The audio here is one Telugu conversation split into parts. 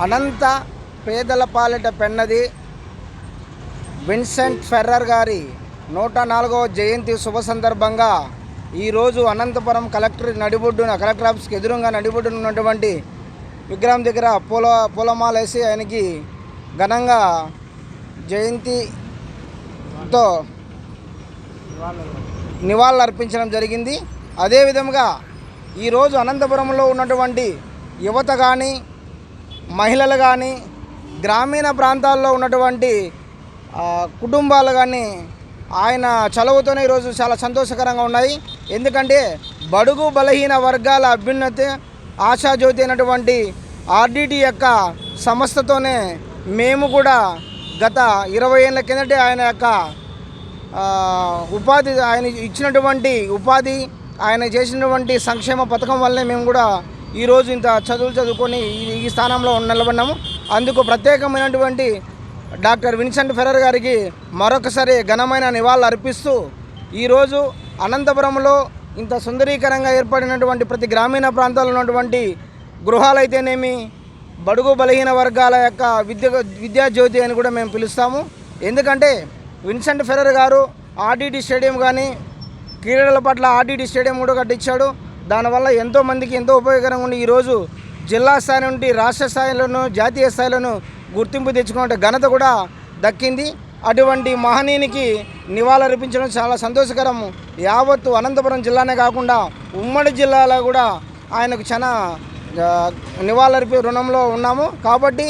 అనంత పేదల పాలిట పెన్నది విన్సెంట్ ఫెర్రర్ గారి నూట నాలుగవ జయంతి శుభ సందర్భంగా ఈరోజు అనంతపురం కలెక్టర్ నడిబొడ్డున కలెక్టర్ ఆఫీస్కి ఎదురుగా నడిబొడ్డున ఉన్నటువంటి విగ్రహం దగ్గర పూల పూలమాల వేసి ఆయనకి ఘనంగా జయంతితో నివాళులు అర్పించడం జరిగింది అదేవిధంగా ఈరోజు అనంతపురంలో ఉన్నటువంటి యువత కానీ మహిళలు కానీ గ్రామీణ ప్రాంతాల్లో ఉన్నటువంటి కుటుంబాలు కానీ ఆయన చలవుతోనే ఈరోజు చాలా సంతోషకరంగా ఉన్నాయి. ఎందుకంటే బడుగు బలహీన వర్గాల అభ్యున్నతి ఆశాజ్యోతి అయినటువంటి ఆర్డిటి యొక్క సంస్థతోనే మేము కూడా గత ఇరవై ఏళ్ళ కిందటే ఆయన యొక్క ఉపాధి ఆయన ఇచ్చినటువంటి ఉపాధి ఆయన చేసినటువంటి సంక్షేమ పథకం వల్లే మేము కూడా ఈరోజు ఇంత చదువులు చదువుకొని ఈ- ఈ స్థానంలో నిలబడినాము. అందుకు ప్రత్యేకమైనటువంటి డాక్టర్ విన్సెంట్ ఫెరర్ గారికి మరొకసారి ఘనమైన నివాళులు అర్పిస్తూ ఈరోజు అనంతపురంలో ఇంత సుందరీకరంగా ఏర్పడినటువంటి ప్రతి గ్రామీణ ప్రాంతాల్లో ఉన్నటువంటి గృహాలైతేనేమి బడుగు బలహీన వర్గాల యొక్క విద్య విద్యాజ్యోతి అని కూడా మేము పిలుస్తాము. ఎందుకంటే విన్సెంట్ ఫెరర్ గారు ఆర్డీటీ స్టేడియం కానీ క్రీడల పట్ల ఆర్డీటీ స్టేడియం కూడా కట్టించాడు. దానివల్ల ఎంతో మందికి ఎంతో ఉపయోగకరంగా ఉండి ఈరోజు జిల్లా స్థాయి నుండి రాష్ట్ర స్థాయిలోనూ జాతీయ స్థాయిలోనూ గుర్తింపు తెచ్చుకునే ఘనత కూడా దక్కింది. అటువంటి మహనీయునికి నివాళులర్పించడం చాలా సంతోషకరం. యావత్తు అనంతపురం జిల్లానే కాకుండా ఉమ్మడి జిల్లాలో కూడా ఆయనకు చాలా నివాళులర్పి రుణంలో ఉన్నాము. కాబట్టి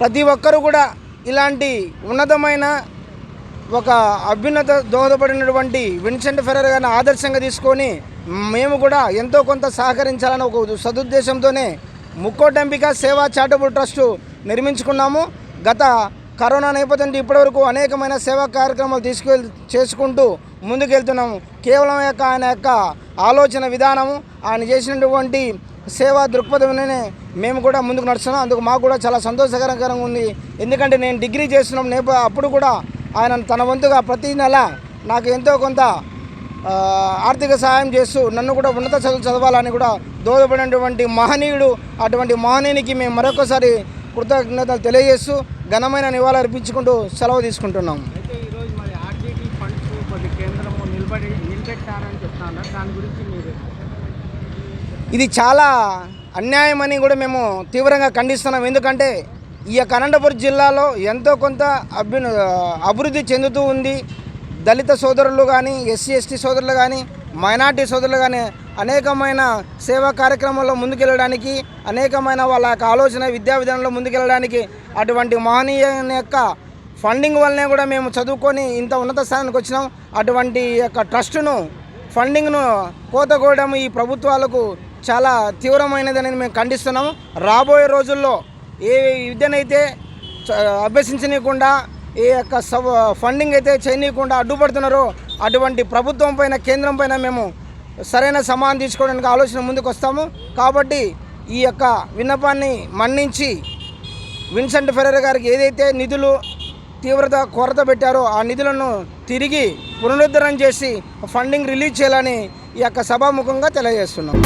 ప్రతి ఒక్కరూ కూడా ఇలాంటి ఉన్నతమైన ఒక అభ్యున్నత దోహదపడినటువంటి విన్సెంట్ ఫెరర్ గారిని ఆదర్శంగా తీసుకొని మేము కూడా ఎంతో కొంత సహకరించాలని ఒక సదుద్దేశంతోనే ముక్కోటంపిక సేవా చారిటబుల్ ట్రస్టు నిర్మించుకున్నాము. గత కరోనా నేపథ్యంలో ఇప్పటివరకు అనేకమైన సేవా కార్యక్రమాలు తీసుకెళ్ చేసుకుంటూ ముందుకెళ్తున్నాము. కేవలం యొక్క ఆయన యొక్క ఆలోచన విధానము ఆయన చేసినటువంటి సేవా దృక్పథంలోనే మేము కూడా ముందుకు నడుస్తున్నాం. అందుకు మాకు కూడా చాలా సంతోషకరంగా ఉంది. ఎందుకంటే నేను డిగ్రీ చేస్తున్నాం. నేప అప్పుడు కూడా ఆయన తన వంతుగా ప్రతి నెల నాకు ఎంతో కొంత ఆర్థిక సహాయం చేస్తూ నన్ను కూడా ఉన్నత చదువులు చదవాలని కూడా దోహదపడినటువంటి మహనీయుడు అటువంటి మహనీయునికి మేము మరొకసారి కృతజ్ఞతలు తెలియజేస్తూ ఘనమైన నివాళులు అర్పించుకుంటూ సెలవు తీసుకుంటున్నాం. ఇది చాలా అన్యాయమని కూడా మేము తీవ్రంగా ఖండిస్తున్నాం. ఎందుకంటే ఈ యొక్క అనంతపురం జిల్లాలో ఎంతో కొంత అభి అభివృద్ధి చెందుతూ ఉంది. దళిత సోదరులు కానీ ఎస్సీ ఎస్టీ సోదరులు కానీ మైనార్టీ సోదరులు కానీ అనేకమైన సేవా కార్యక్రమాల్లో ముందుకెళ్ళడానికి అనేకమైన వాళ్ళ యొక్క ఆలోచన విద్యా విధానంలో ముందుకెళ్ళడానికి అటువంటి మహనీయుని యొక్క ఫండింగ్ వల్లనే కూడా మేము చదువుకొని ఇంత ఉన్నత స్థానానికి వచ్చినాం. అటువంటి యొక్క ట్రస్టును ఫండింగ్ను కోతగోయడం ఈ ప్రభుత్వాలకు చాలా తీవ్రమైనదని మేము ఖండిస్తున్నాము రాబోయే రోజుల్లో ఏ విద్యనైతే అభ్యసించనీయకుండా ఏ యొక్క సవ ఫండింగ్ అయితే చేయనీయకుండా అడ్డుపడుతున్నారో అటువంటి ప్రభుత్వం పైన కేంద్రం పైన మేము సరైన సమానం తీసుకోవడానికి ఆలోచన ముందుకు వస్తాము. కాబట్టి ఈ యొక్క విన్నపాన్ని మన్నించి విన్సెంట్ ఫెరర్ గారికి ఏదైతే నిధులు తీవ్రత కొరత పెట్టారో ఆ నిధులను తిరిగి పునరుద్ధరణ చేసి ఫండింగ్ రిలీజ్ చేయాలని ఈ యొక్క సభాముఖంగా తెలియజేస్తున్నాం.